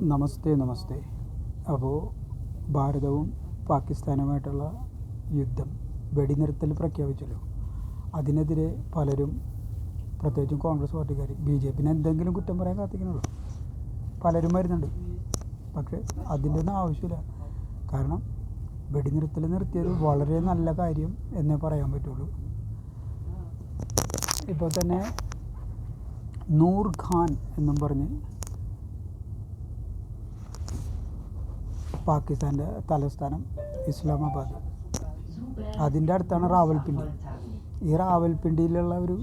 നമസ്തേ നമസ്തേ. അപ്പോൾ ഭാരതവും പാകിസ്ഥാനുമായിട്ടുള്ള യുദ്ധം വെടിനിർത്തൽ പ്രഖ്യാപിച്ചല്ലോ. അതിനെതിരെ പലരും പ്രത്യേകിച്ചും കോൺഗ്രസ് പാർട്ടിക്കാർ ബി ജെ പിന്നെ എന്തെങ്കിലും കുറ്റം പറയാൻ കാത്തിക്കണുള്ളൂ പലരും വരുന്നുണ്ട്. പക്ഷേ അതിന്റെ ഒന്നും ആവശ്യമില്ല. കാരണം വെടിനിർത്തൽ നിർത്തിയത് വളരെ നല്ല കാര്യം എന്നേ പറയാൻ പറ്റുള്ളൂ. ഇപ്പോൾ തന്നെ നൂർ ഖാൻ എന്നും പറഞ്ഞ് പാകിസ്ഥാന്റെ തലസ്ഥാനം ഇസ്ലാമാബാദ്. അതിന്റെ അടുത്താണ് റാവൽപിണ്ടി. ഈ റാവൽപിണ്ടിയിലുള്ള ഒരു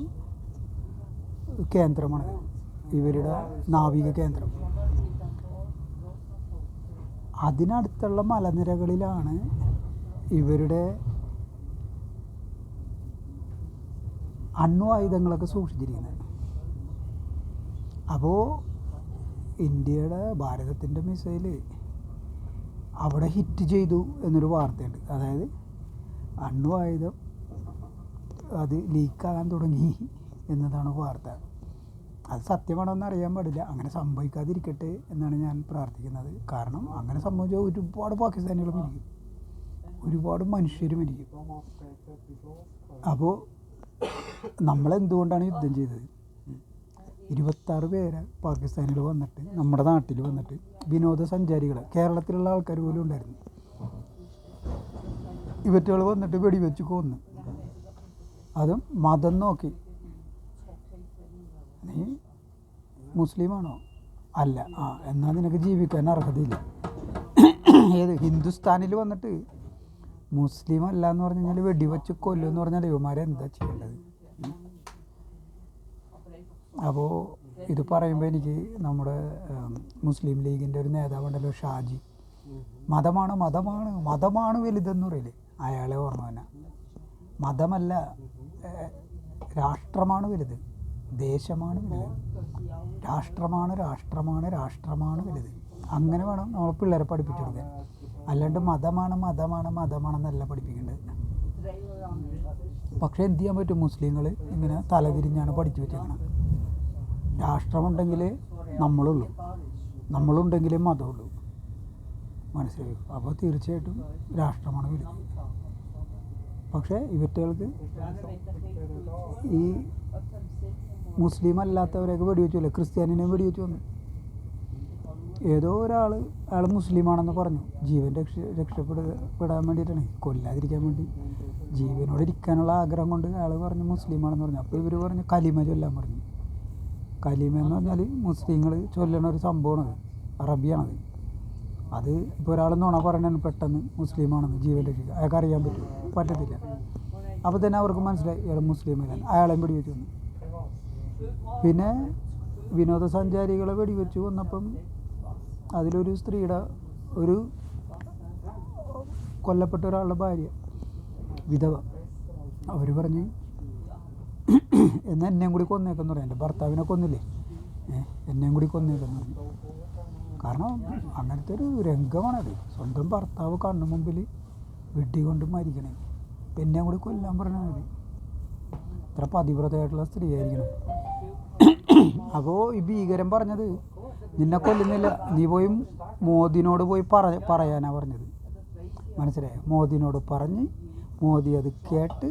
കേന്ദ്രമാണ് ഇവരുടെ നാവിക കേന്ദ്രം. അതിനടുത്തുള്ള മലനിരകളിലാണ് ഇവരുടെ അണ്വായുധങ്ങളൊക്കെ സൂക്ഷിച്ചിരിക്കുന്നത്. അപ്പോൾ ഇന്ത്യയുടെ ഭാരതത്തിന്റെ മിസൈൽ അവിടെ ഹിറ്റ് ചെയ്തു എന്നൊരു വാർത്തയുണ്ട്. അതായത് അണ്വായുധം അത് ലീക്കാകാൻ തുടങ്ങി എന്നതാണ് വാർത്ത. അത് സത്യമാണോന്ന് അറിയാൻ പാടില്ല. അങ്ങനെ സംഭവിക്കാതിരിക്കട്ടെ എന്നാണ് ഞാൻ പ്രാർത്ഥിക്കുന്നത്. കാരണം അങ്ങനെ സംഭവിച്ചാൽ ഒരുപാട് പാകിസ്ഥാനികൾ മരിക്കും. ഒരുപാട് മനുഷ്യർ മരിക്കും. അപ്പോൾ നമ്മളെന്തുകൊണ്ടാണ് യുദ്ധം ചെയ്തത്? ഇരുപത്താറ് പേരെ പാകിസ്ഥാനിൽ വന്നിട്ട് നമ്മുടെ നാട്ടിൽ വന്നിട്ട് വിനോദസഞ്ചാരികൾ കേരളത്തിലുള്ള ആൾക്കാർ പോലും ഉണ്ടായിരുന്നു. ഇവറ്റുകൾ വന്നിട്ട് വെടിവെച്ച് കൊന്നു. അതും മതം നോക്കി. നീ മുസ്ലിമാണോ? അല്ല. ആ എന്നാൽ നിനക്ക് ജീവിക്കാൻ അർഹതയില്ല. ഏത് ഹിന്ദുസ്ഥാനിൽ വന്നിട്ട് മുസ്ലിം അല്ല എന്ന് പറഞ്ഞു കഴിഞ്ഞാൽ വെടിവെച്ച് കൊല്ലുമെന്ന് പറഞ്ഞാൽ ഇവന്മാരെ ചെയ്യേണ്ടത്? അപ്പോൾ ഇത് പറയുമ്പോൾ എനിക്ക് നമ്മുടെ മുസ്ലിം ലീഗിന്റെ ഒരു നേതാവുണ്ടല്ലോ ഷാജി. മതമാണ് മതമാണ് മതമാണ് വലുതെന്ന് പറയില്ലേ? അയാളെ ഓർമ്മ തന്നെ മതമല്ല രാഷ്ട്രമാണ് വലുത്. ദേശമാണ് വലുത്. രാഷ്ട്രമാണ് രാഷ്ട്രമാണ് രാഷ്ട്രമാണ് വലുത്. അങ്ങനെ വേണം നമ്മൾ പിള്ളേരെ പഠിപ്പിച്ചു അല്ലാണ്ട് മതമാണ് മതമാണ് മതമാണെന്നല്ല പഠിപ്പിക്കേണ്ടത്. പക്ഷേ എന്ത് ചെയ്യാൻ പറ്റും? മുസ്ലിങ്ങൾ ഇങ്ങനെ തലതിരിഞ്ഞാണ് പഠിച്ചു വെച്ചേക്കണം രാഷ്ട്രമുണ്ടെങ്കിൽ നമ്മളുള്ളൂ. നമ്മളുണ്ടെങ്കിലേ മതമുള്ളൂ. മനസ്സിലായി? അപ്പോൾ തീർച്ചയായിട്ടും രാഷ്ട്രമാണ് വലുത്. പക്ഷേ ഇവറ്റകൾക്ക് ഈ മുസ്ലിം അല്ലാത്തവരെയൊക്കെ വെടിവെച്ചില്ല ക്രിസ്ത്യാനിനെയും വെടിവെച്ച് വന്നു. ഏതോ ഒരാൾ അയാൾ മുസ്ലിമാണെന്ന് പറഞ്ഞു. ജീവൻ രക്ഷ രക്ഷപ്പെടാൻ വേണ്ടിയിട്ടാണ്. കൊല്ലാതിരിക്കാൻ വേണ്ടി. ജീവനോട് ഇരിക്കാനുള്ള ആഗ്രഹം കൊണ്ട് അയാൾ പറഞ്ഞു മുസ്ലിമാണെന്ന് പറഞ്ഞു. അപ്പോൾ ഇവർ പറഞ്ഞു കലിമ ചൊല്ലാൻ പറഞ്ഞു. കലിമ എന്ന് പറഞ്ഞാൽ മുസ്ലിങ്ങൾ ചൊല്ലണ ഒരു സംഭവമാണ് അറബിയാണത്. അത് ഇപ്പോൾ ഒരാൾ നുണ പറയണത് പെട്ടെന്ന് മുസ്ലിമാണെന്ന് ജീവൻ രക്ഷിക്കുക അയാൾക്ക് അറിയാൻ പറ്റും? പറ്റത്തില്ല. അപ്പോൾ തന്നെ അവർക്ക് മനസ്സിലായി ഇയാൾ മുസ്ലിം അല്ല? അയാളെയും വെടിവെച്ച് വന്നു പിന്നെ വിനോദസഞ്ചാരികളെ വെടിവെച്ച് വന്നപ്പം അതിലൊരു സ്ത്രീയുടെ ഒരു കൊല്ലപ്പെട്ട ഒരാളുടെ ഭാര്യ വിധവ. അവർ പറഞ്ഞ് എന്നാൽ എന്നെയും കൂടി കൊന്നേക്കെന്ന് പറയാം. എന്റെ ഭർത്താവിനെ കൊന്നില്ലേ? എന്നെയും കൂടി കൊന്നേക്കെന്ന് പറഞ്ഞു കാരണം അങ്ങനത്തെ ഒരു രംഗമാണത്. സ്വന്തം ഭർത്താവ് കണ്ണു മുമ്പിൽ വെടി കൊണ്ട് മരിക്കണേ. എന്നെയും കൂടി കൊല്ലാൻ പറഞ്ഞാൽ മതി. ഇത്ര പതിവ്രതയായിട്ടുള്ള സ്ത്രീ ആയിരിക്കണം അപ്പോൾ ഈ ഭീകരൻ പറഞ്ഞത് നിന്നെ കൊല്ലുന്നില്ല. നീ പോയി മോദിനോട് പോയി പറ പറയാനാ പറഞ്ഞത്. മനസ്സിലായോ? മോദിനോട് പറഞ്ഞ് മോദി അത് കേട്ട്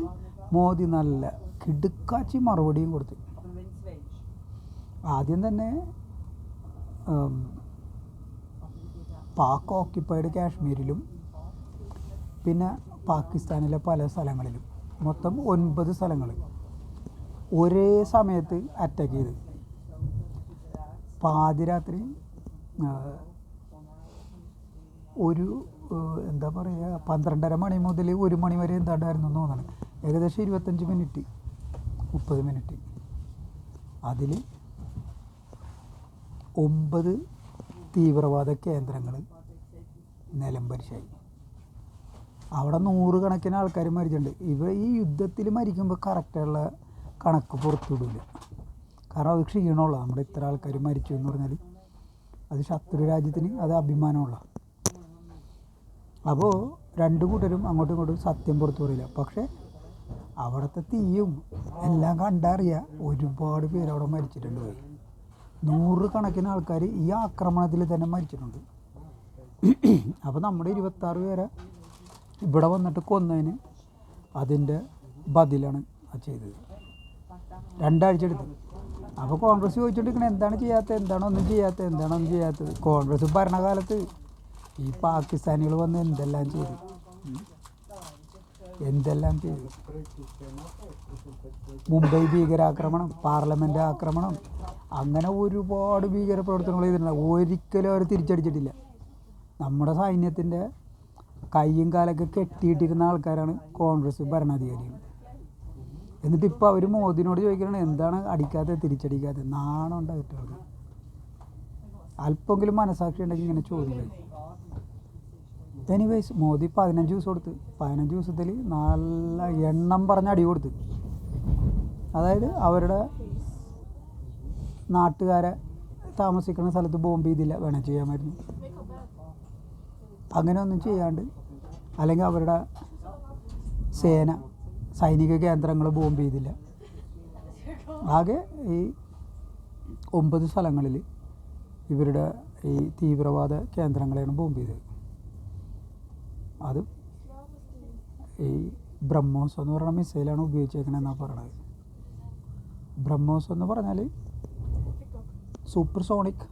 മോദി നല്ല കിടുക്കാച്ചി മറുപടിയും കൊടുത്തു. ആദ്യം തന്നെ പാക് ഓക്യുപ്പൈഡ് കാശ്മീരിലും പിന്നെ പാകിസ്ഥാനിലെ പല സ്ഥലങ്ങളിലും. മൊത്തം ഒൻപത് സ്ഥലങ്ങൾ ഒരേ സമയത്ത് അറ്റാക്ക് ചെയ്ത്. പാതിരാത്രി ഒരു എന്താ പറയുക പന്ത്രണ്ടര മണി മുതൽ ഒരു മണി വരെ എന്താണ്ടായിരുന്നു എന്ന് തോന്നണം. ഏകദേശം ഇരുപത്തഞ്ച് മിനിറ്റ് മുപ്പത് മിനിറ്റ്. അതിൽ ഒമ്പത് തീവ്രവാദ കേന്ദ്രങ്ങൾ നിലംപരിശായി അവിടെ നൂറുകണക്കിന് ആൾക്കാർ മരിച്ചിട്ടുണ്ട്. ഇവ ഈ യുദ്ധത്തിൽ മരിക്കുമ്പോൾ കറക്റ്റുള്ള കണക്ക് പുറത്തുവിടില്ല. കാരണം അത് ക്ഷീണമുള്ള നമ്മുടെ ഇത്ര ആൾക്കാർ മരിച്ചു എന്ന് പറഞ്ഞാൽ അത് ശത്രു രാജ്യത്തിന് അത് അഭിമാനമുള്ള. അപ്പോൾ രണ്ടു കൂട്ടരും അങ്ങോട്ടും ഇങ്ങോട്ടും സത്യം പുറത്തു പറയില്ല. പക്ഷേ അവിടുത്തെ തീയും എല്ലാം കണ്ടറിയാം. ഒരുപാട് പേര് അവിടെ മരിച്ചിട്ടുണ്ട് പോയി. നൂറ് കണക്കിന് ആൾക്കാർ ഈ ആക്രമണത്തിൽ തന്നെ മരിച്ചിട്ടുണ്ട്. അപ്പോൾ നമ്മുടെ ഇരുപത്താറ് പേരെ ഇവിടെ വന്നിട്ട് കൊന്നതിന് അതിന്റെ ബദിലാണ് ചെയ്തത്. രണ്ടാഴ്ച എടുത്തു. അപ്പോൾ കോൺഗ്രസ് ചോദിച്ചുകൊണ്ടിരിക്കണത് എന്താണ് ചെയ്യാത്തത് എന്താണ് ഒന്നും ചെയ്യാത്തത് എന്താണ് ഒന്നും ചെയ്യാത്തത്? കോൺഗ്രസ് ഭരണകാലത്ത് ഈ പാകിസ്ഥാനികൾ വന്ന് എന്തെല്ലാം ചെയ്തു. എന്തെല്ലാം ചെയ്തു? മുംബൈ ഭീകരാക്രമണം പാർലമെന്റ് ആക്രമണം അങ്ങനെ ഒരുപാട് ഭീകര പ്രവർത്തനങ്ങൾ ചെയ്തിട്ടുണ്ട്. ഒരിക്കലും അവർ തിരിച്ചടിച്ചിട്ടില്ല. നമ്മുടെ സൈന്യത്തിന്റെ കൈയും കാലൊക്കെ കെട്ടിയിട്ടിരുന്ന ആൾക്കാരാണ് കോൺഗ്രസ് ഭരണാധികാരികൾ. എന്നിട്ട് ഇപ്പോൾ അവർ മോദിനോട് ചോദിക്കണം എന്താണ് അടിക്കാതെ തിരിച്ചടിക്കാതെ നാണം ഉണ്ടായിട്ട് അല്പെങ്കിലും അല്പമെങ്കിലും മനസാക്ഷി ഉണ്ടെങ്കിൽ ഇങ്ങനെ ചോദിക്കും എനിവേസ് മോദി പതിനഞ്ച് ദിവസം കൊടുത്ത്. പതിനഞ്ച് ദിവസത്തിൽ നല്ല എണ്ണം പറഞ്ഞ അടി കൊടുത്ത്. അതായത് അവരുടെ നാട്ടുകാരെ താമസിക്കുന്ന സ്ഥലത്ത് ബോംബ് ചെയ്തില്ല. വേണം ചെയ്യാമായിരുന്നു അങ്ങനെ ഒന്നും ചെയ്യാണ്ട് അല്ലെങ്കിൽ അവരുടെ സേന സൈനിക കേന്ദ്രങ്ങൾ ബോംബ് ചെയ്തില്ല. ആകെ ഈ ഒമ്പത് സ്ഥലങ്ങളിൽ ഇവരുടെ ഈ തീവ്രവാദ കേന്ദ്രങ്ങളെയാണ് ബോംബ് ചെയ്തത്. അത് ഈ ബ്രഹ്മോസ് എന്ന് പറയുന്ന മിസൈലാണ് ഉപയോഗിച്ചേക്കണെന്നാണ് പറയണത്. ബ്രഹ്മോസ് എന്ന് പറഞ്ഞാൽ സൂപ്പർ സോണിക്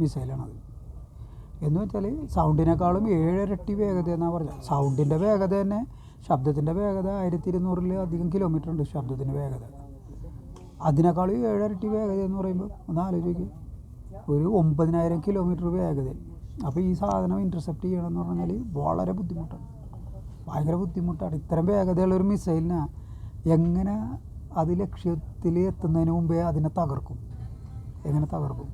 മിസൈലാണത് എന്ന് വെച്ചാൽ സൗണ്ടിനേക്കാളും ഏഴരട്ടി വേഗത എന്നാണ് പറഞ്ഞത്. സൗണ്ടിന്റെ വേഗത തന്നെ ശബ്ദത്തിന്റെ വേഗത ആയിരത്തി ഇരുന്നൂറിൽ അധികം കിലോമീറ്റർ ഉണ്ട് ശബ്ദത്തിന്റെ വേഗത. അതിനേക്കാളും ഏഴരട്ടി വേഗത എന്ന് പറയുമ്പോൾ ഒന്ന് ആലോചിക്കുക ഒരു ഒമ്പതിനായിരം കിലോമീറ്റർ വേഗത അപ്പോൾ ഈ സാധനം ഇന്റർസെപ്റ്റ് ചെയ്യണമെന്ന് പറഞ്ഞാൽ വളരെ ബുദ്ധിമുട്ടാണ്. ഭയങ്കര ബുദ്ധിമുട്ടാണ്. ഇത്തരം വേഗതയുള്ള ഒരു മിസൈലിനെ എങ്ങനെ അത് ലക്ഷ്യത്തിൽ എത്തുന്നതിന് മുമ്പേ അതിനെ തകർക്കും? എങ്ങനെ തകർക്കും?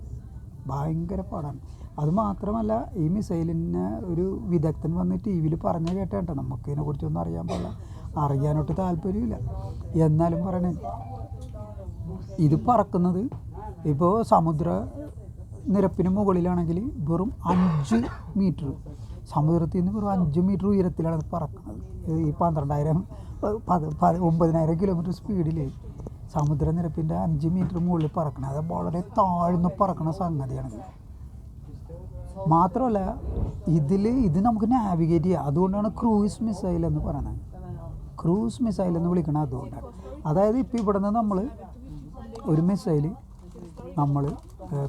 ഭയങ്കര പാടാണ്. അത് മാത്രമല്ല ഈ മിസൈലിനെ ഒരു വിദഗ്ധൻ വന്ന് ടി വിയിൽ പറഞ്ഞു കേട്ടേണ്ട. നമുക്ക് ഇതിനെക്കുറിച്ചൊന്നും അറിയാൻ പാടില്ല. അറിയാനൊട്ട് താല്പര്യമില്ല. എന്നാലും പറയണേ ഇത് പറക്കുന്നത് ഇപ്പോൾ സമുദ്ര നിരപ്പിന് മുകളിലാണെങ്കിൽ വെറും അഞ്ച് മീറ്റർ സമുദ്രത്തിൽ നിന്ന് വെറും അഞ്ച് മീറ്റർ ഉയരത്തിലാണ് അത് പറക്കുന്നത് ഈ പന്ത്രണ്ടായിരം പത് പത് ഒമ്പതിനായിരം കിലോമീറ്റർ സ്പീഡിൽ സമുദ്രനിരപ്പിന്റെ അഞ്ച് മീറ്റർ മുകളിൽ പറക്കണം അത് വളരെ താഴ്ന്ന് പറക്കണ സംഗതിയാണ്. മാത്രമല്ല ഇതിൽ ഇത് നമുക്ക് നാവിഗേറ്റ് ചെയ്യാം. അതുകൊണ്ടാണ് ക്രൂയിസ് മിസൈൽ എന്ന് പറയുന്നത്. ക്രൂയിസ് മിസൈൽ എന്ന് വിളിക്കണത് അതുകൊണ്ടാണ്. അതായത് ഇപ്പോൾ ഇവിടെ നിന്ന് നമ്മൾ ഒരു മിസൈൽ നമ്മൾ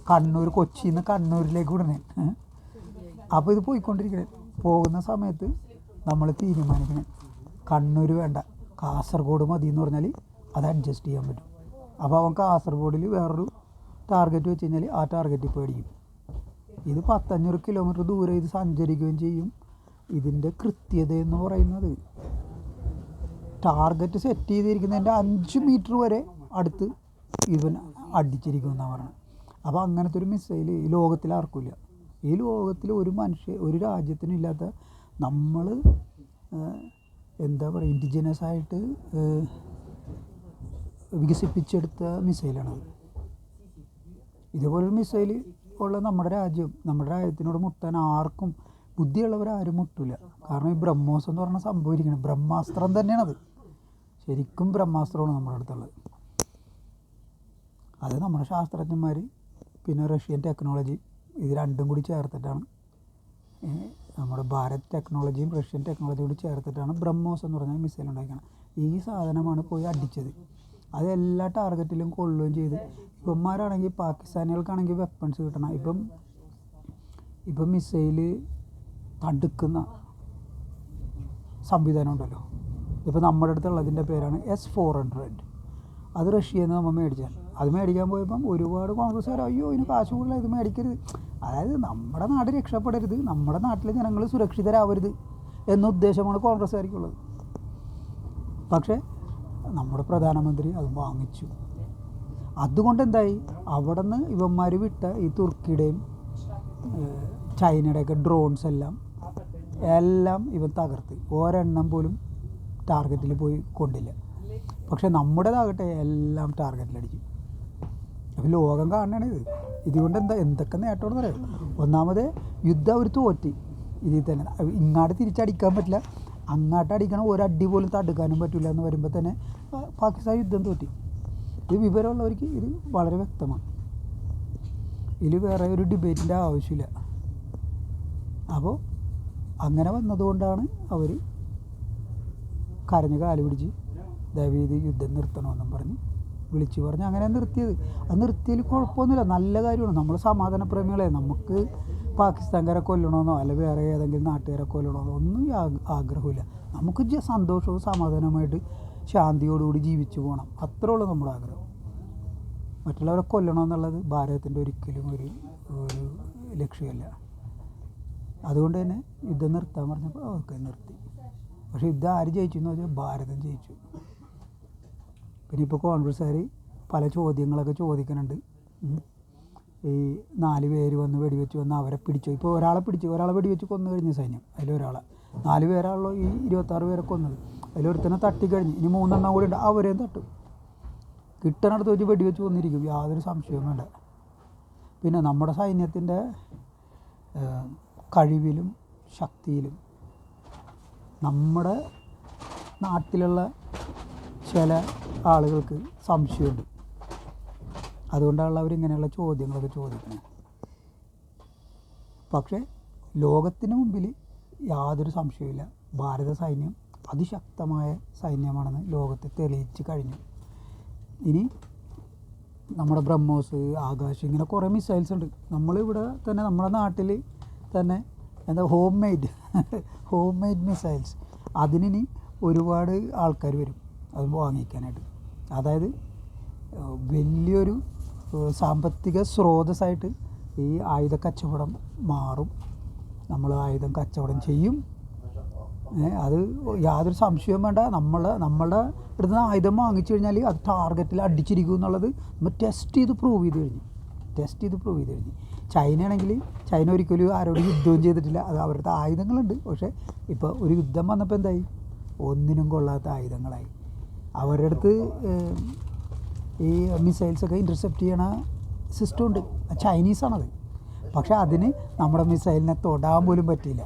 കണ്ണൂർ കൊച്ചിയിൽ നിന്ന് കണ്ണൂരിലേക്ക് വിടണേ അപ്പോൾ ഇത് പോയിക്കൊണ്ടിരിക്കണേ. പോകുന്ന സമയത്ത് നമ്മൾ തീരുമാനിക്കണേ. കണ്ണൂർ വേണ്ട. കാസർഗോഡ് മതി എന്ന് പറഞ്ഞാൽ അത് അഡ്ജസ്റ്റ് ചെയ്യാൻ പറ്റും. അപ്പോൾ അവൻ കാസർഗോഡിൽ വേറൊരു ടാർഗറ്റ് വെച്ച് കഴിഞ്ഞാൽ ആ ടാർഗറ്റിൽ പേടിക്കും ഇത് പത്തഞ്ഞൂറ് കിലോമീറ്റർ ദൂരെ ഇത് സഞ്ചരിക്കുകയും ചെയ്യും. ഇതിന്റെ കൃത്യത എന്ന് പറയുന്നത് ടാർഗറ്റ് സെറ്റ് ചെയ്തിരിക്കുന്നതിന്റെ അഞ്ച് മീറ്റർ വരെ അടുത്ത് ഇവൻ അടിച്ചിരിക്കും എന്നാണ് പറയുന്നത് അപ്പോൾ അങ്ങനത്തെ ഒരു മിസൈൽ ഈ ലോകത്തിൽ ആർക്കില്ല ഈ ലോകത്തിൽ ഒരു മനുഷ്യ ഒരു രാജ്യത്തിനും ഇല്ലാത്ത നമ്മൾ എന്താ പറയുക ഇൻഡിജിനസ് ആയിട്ട് വികസിപ്പിച്ചെടുത്ത മിസൈലാണ് ഇതുപോലൊരു മിസൈൽ ഉള്ള നമ്മുടെ രാജ്യം നമ്മുടെ രാജ്യത്തിനോട് മുട്ടാൻ ആർക്കും ബുദ്ധിയുള്ളവരാരും മുട്ടില്ല കാരണം ഈ ബ്രഹ്മോസ് എന്ന് പറഞ്ഞ സംഭവം ഇരിക്കണം ബ്രഹ്മാസ്ത്രം തന്നെയാണത്. ശരിക്കും ബ്രഹ്മാസ്ത്രമാണ് നമ്മുടെ അടുത്തുള്ളത്. അത് നമ്മുടെ ശാസ്ത്രജ്ഞന്മാർ പിന്നെ റഷ്യൻ ടെക്നോളജി ഇത് രണ്ടും കൂടി ചേർത്തിട്ടാണ്. നമ്മുടെ ഭാരത് ടെക്നോളജിയും റഷ്യൻ ടെക്നോളജിയും കൂടി ചേർത്തിട്ടാണ് ബ്രഹ്മോസ് എന്ന് പറഞ്ഞ മിസൈൽ ഉണ്ടാക്കുന്നത് ഈ സാധനമാണ് പോയി അടിച്ചത്. അത് എല്ലാ ടാർഗറ്റിലും കൊള്ളുകയും ചെയ്ത്. ഇവന്മാരാണെങ്കിൽ പാകിസ്ഥാനികൾക്കാണെങ്കിൽ വെപ്പൺസ് കിട്ടണം. ഇപ്പം ഇപ്പം മിസൈൽ തടുക്കുന്ന സംവിധാനം ഉണ്ടല്ലോ. ഇപ്പം നമ്മുടെ അടുത്തുള്ളതിന്റെ പേരാണ് എസ് ഫോർ ഹൺഡ്രഡ് അത് റഷ്യയിൽ നിന്ന് നമ്മൾ മേടിച്ചാൽ അത് മേടിക്കാൻ പോയപ്പം ഒരുപാട് കോൺഗ്രസ്സുകാർ അയ്യോ ഇതിന് കാശ് കൂടുതൽ ഇത് മേടിക്കരുത്. അതായത് നമ്മുടെ നാട് രക്ഷപ്പെടരുത് നമ്മുടെ നാട്ടിലെ ജനങ്ങൾ സുരക്ഷിതരാവരുത് എന്ന ഉദ്ദേശമാണ് കോൺഗ്രസ്സുകാർക്കുള്ളത്. പക്ഷേ നമ്മുടെ പ്രധാനമന്ത്രി അത് വാങ്ങിച്ചു. അതുകൊണ്ട് എന്തായി അവിടെ നിന്ന് ഇവന്മാർ വിട്ട ഈ തുർക്കിയുടെയും ചൈനയുടെയൊക്കെ ഡ്രോൺസ് എല്ലാം എല്ലാം ഇവൻ തകർത്ത്. ഒരെണ്ണം പോലും ടാർഗറ്റിൽ പോയി കൊണ്ടില്ല. പക്ഷെ നമ്മുടേതാകട്ടെ എല്ലാം ടാർഗറ്റിലടിക്കും. അപ്പോൾ ലോകം ഇത്. ഇതുകൊണ്ട് എന്താ എന്തൊക്കെ നേട്ടമാണെന്ന് പറയാം ഒന്നാമത് യുദ്ധം അവർ തോറ്റി. ഇതിൽ തന്നെ ഇങ്ങോട്ട് തിരിച്ചടിക്കാൻ പറ്റില്ല. അങ്ങോട്ട് അടിക്കണം ഒരടി പോലും തടുക്കാനും പറ്റില്ല എന്ന് വരുമ്പോൾ തന്നെ പാകിസ്ഥാൻ യുദ്ധം തോറ്റി. ഇത് വിവരമുള്ളവർക്ക് ഇത് വളരെ വ്യക്തമാണ്. ഇതിൽ വേറെ ഒരു ഡിബേറ്റിന്റെ ആവശ്യമില്ല. അപ്പോൾ അങ്ങനെ വന്നതുകൊണ്ടാണ് അവർ കരഞ്ഞ് കാൽ പിടിച്ച് ദയവീത് യുദ്ധം നിർത്തണമെന്നും പറഞ്ഞ് വിളിച്ചു പറഞ്ഞ് അങ്ങനെ നിർത്തിയത്. അത് നിർത്തിയതിൽ കുഴപ്പമൊന്നുമില്ല. നല്ല കാര്യമാണ്. നമ്മൾ സമാധാന പ്രേമികളെ. നമുക്ക് പാകിസ്ഥാൻകാരെ കൊല്ലണമെന്നോ അല്ല വേറെ ഏതെങ്കിലും നാട്ടുകാരെ കൊല്ലണമെന്നോ ഒന്നും ആഗ്രഹമില്ല. നമുക്ക് സന്തോഷവും സമാധാനമായിട്ട് ശാന്തിയോടുകൂടി ജീവിച്ചു പോകണം. അത്രേ ഉള്ളൂ നമ്മുടെ ആഗ്രഹം. മറ്റുള്ളവരെ കൊല്ലണമെന്നുള്ളത് ഭാരതത്തിന്റെ ഒരിക്കലും ഒരു ഒരു ലക്ഷ്യമല്ല. അതുകൊണ്ട് തന്നെ യുദ്ധം നിർത്താൻ പറഞ്ഞപ്പോൾ ഓക്കെ നിർത്തി. പക്ഷേ യുദ്ധം ആര് ജയിച്ചു എന്ന് വെച്ചാൽ ഭാരതം ജയിച്ചു. പിന്നെ ഇപ്പോൾ കോൺഗ്രസ്സുകാർ പല ചോദ്യങ്ങളൊക്കെ ചോദിക്കുന്നുണ്ട്. ഈ നാല് പേര് വന്ന് വെടിവെച്ച് വന്ന് അവരെ പിടിച്ചു? ഇപ്പോൾ ഒരാളെ പിടിച്ചു ഒരാളെ വെടിവെച്ച് കൊന്നു കഴിഞ്ഞ സൈന്യം അതിലൊരാളെ. നാല് പേരാണല്ലോ ഈ ഇരുപത്താറ് പേരെ കൊന്നത്. അതിലൊരുത്തനെ തട്ടിക്കഴിഞ്ഞ് ഇനി മൂന്നെണ്ണം കൂടി ഉണ്ട് അവരെയും തട്ടും. കിട്ടണടുത്ത് വെച്ച് വെടിവെച്ച് കൊന്നിരിക്കും. യാതൊരു സംശയവും വേണ്ട. പിന്നെ നമ്മുടെ സൈന്യത്തിന്റെ കഴിവിലും ശക്തിയിലും നമ്മുടെ നാട്ടിലുള്ള ചില ആളുകൾക്ക് സംശയമുണ്ട് അതുകൊണ്ടാണല്ലോ അവർ ഇങ്ങനെയുള്ള ചോദ്യങ്ങളൊക്കെ ചോദിക്കുന്നത് പക്ഷേ ലോകത്തിന് മുമ്പിൽ യാതൊരു സംശയവുമില്ല. ഭാരത സൈന്യം അതിശക്തമായ സൈന്യമാണെന്ന് ലോകത്തെ തെളിയിച്ച് കഴിഞ്ഞു. ഇനി നമ്മുടെ ബ്രഹ്മോസ് ആകാശ് ഇങ്ങനെ കുറേ മിസൈൽസ് ഉണ്ട്. നമ്മളിവിടെ തന്നെ നമ്മുടെ നാട്ടിൽ തന്നെ എന്താ home made home made missiles അതിനി ഒരുപാട് ആൾക്കാർ വരും. അത് വാങ്ങിക്കാനായിട്ട്. അതായത് വലിയൊരു സാമ്പത്തിക സ്രോതസ്സായിട്ട് ഈ ആയുധ കച്ചവടം മാറും. നമ്മൾ ആയുധം കച്ചവടം ചെയ്യും. അത് യാതൊരു സംശയവും വേണ്ട. നമ്മളെ നമ്മളുടെ അടുത്ത് നിന്ന് ആയുധം വാങ്ങിച്ചു കഴിഞ്ഞാൽ അത് ടാർഗറ്റിൽ അടിച്ചിരിക്കും എന്നുള്ളത് നമ്മൾ ടെസ്റ്റ് ചെയ്ത് പ്രൂവ് ചെയ്ത് കഴിഞ്ഞു. ടെസ്റ്റ് ചെയ്ത് പ്രൂവ് ചെയ്ത് കഴിഞ്ഞു. ചൈന ആണെങ്കിൽ ചൈന ഒരിക്കലും ആരോടും യുദ്ധവും ചെയ്തിട്ടില്ല. അത് അവരുടെ ആയുധങ്ങളുണ്ട്. പക്ഷേ ഇപ്പോൾ ഒരു യുദ്ധം വന്നപ്പോൾ എന്തായി? ഒന്നിനും കൊള്ളാത്ത ആയുധങ്ങളായി. അവരുടെ അടുത്ത് ഈ മിസൈൽസൊക്കെ ഇന്റർസെപ്റ്റ് ചെയ്യണ സിസ്റ്റം ഉണ്ട്. ചൈനീസാണത് പക്ഷെ അതിന് നമ്മുടെ മിസൈലിനെ തൊടാൻ പോലും പറ്റിയില്ല.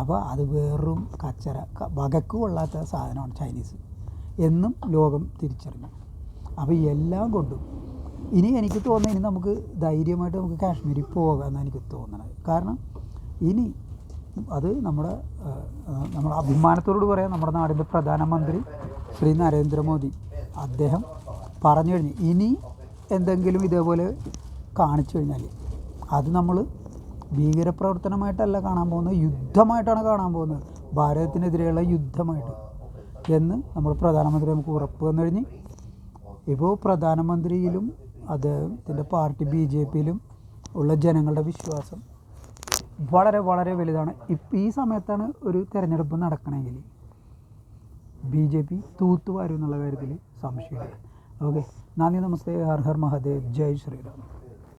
അപ്പോൾ അത് വെറും കച്ചറ വകക്ക് കൊള്ളാത്ത സാധനമാണ് ചൈനീസ് എന്നും ലോകം തിരിച്ചറിഞ്ഞു. അപ്പോൾ എല്ലാം കൊണ്ടും ഇനി എനിക്ക് തോന്നുന്നത് ഇനി നമുക്ക് ധൈര്യമായിട്ട് നമുക്ക് കാശ്മീരിൽ പോകാമെന്നാണ് എനിക്ക് തോന്നുന്നത് കാരണം ഇനി അത് നമ്മുടെ നമ്മുടെ അഭിമാനത്തോട് പറയാം നമ്മുടെ നാടിന്റെ പ്രധാനമന്ത്രി ശ്രീ നരേന്ദ്രമോദി അദ്ദേഹം പറഞ്ഞു കഴിഞ്ഞു ഇനി എന്തെങ്കിലും ഇതേപോലെ കാണിച്ചു കഴിഞ്ഞാൽ അത് നമ്മൾ ഭീകരപ്രവർത്തനമായിട്ടല്ല കാണാൻ പോകുന്നത് യുദ്ധമായിട്ടാണ് കാണാൻ പോകുന്നത്. ഭാരതത്തിനെതിരെയുള്ള യുദ്ധമായിട്ട്. എന്ന് നമ്മൾ പ്രധാനമന്ത്രി നമുക്ക് ഉറപ്പ് വന്നു കഴിഞ്ഞ് ഇപ്പോൾ പ്രധാനമന്ത്രിയിലും അദ്ദേഹത്തിന്റെ പാർട്ടി ബി ജെ പിയിലും ഉള്ള ജനങ്ങളുടെ വിശ്വാസം വളരെ വളരെ വലുതാണ്. ഇപ്പം ഈ സമയത്താണ് ഒരു തിരഞ്ഞെടുപ്പ് നടക്കണമെങ്കിൽ ബി ജെ പി തൂത്തുവാരും എന്നുള്ള കാര്യത്തിൽ സംശയമില്ല. ഓക്കെ. നന്ദി നമസ്തേ. ഹർ ഹർ മഹാദേവ്. ജയ് ശ്രീറാം.